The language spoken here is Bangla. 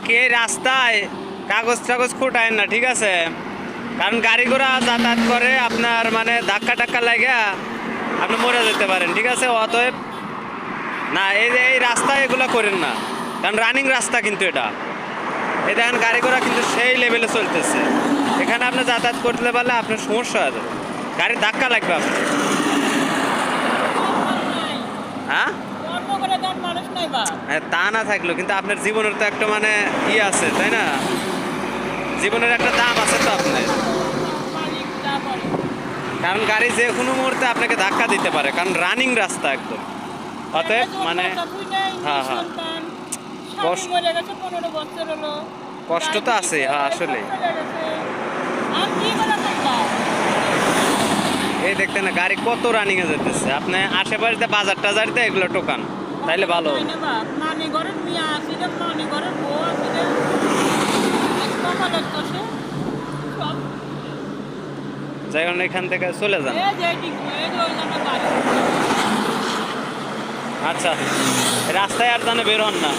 বাকি এই রাস্তায় কাগজ টাগজ খুঁটায় না, ঠিক আছে? কারণ গাড়ি ঘোড়া যাতায়াত করে আপনার মানে ধাক্কা টাক্কা লাগে আপনি মরে যেতে পারেন, ঠিক আছে? অতএব না, এই যে এই রাস্তায় এগুলো করেন না, কারণ রানিং রাস্তা কিন্তু এটা। এই দেখেন, গাড়ি ঘোড়া কিন্তু সেই লেভেলে চলতেছে। এখানে আপনি যাতায়াত করতে পারলে আপনার সমস্যা যাবে। গাড়ির ধাক্কা লাগবে আপনার। হ্যাঁ, তা না থাকল কিন্তু আপনার জীবনের তো একটা মানে ই আছে তাই না? জীবনের একটা দাম আছে তো আপনার। কারণ গাড়ি যে কোনো মুহূর্তে আপনাকে ধাক্কা দিতে পারে কারণ রানিং রাস্তা একদম। অতএব মানে হ্যাঁ, হ্যাঁ। কষ্ট- তো আছে, হ্যাঁ, থাকলাম এই দেখতে না গাড়ি কত রানিং এ যেতেছে। আপনি আশেপাশে বাজার টাজারিতে এগুলো টোকান। তাইলে ভালো। যাই কারণে এখান থেকে চলে যান। আচ্ছা রাস্তায় আর জানে বের হন না।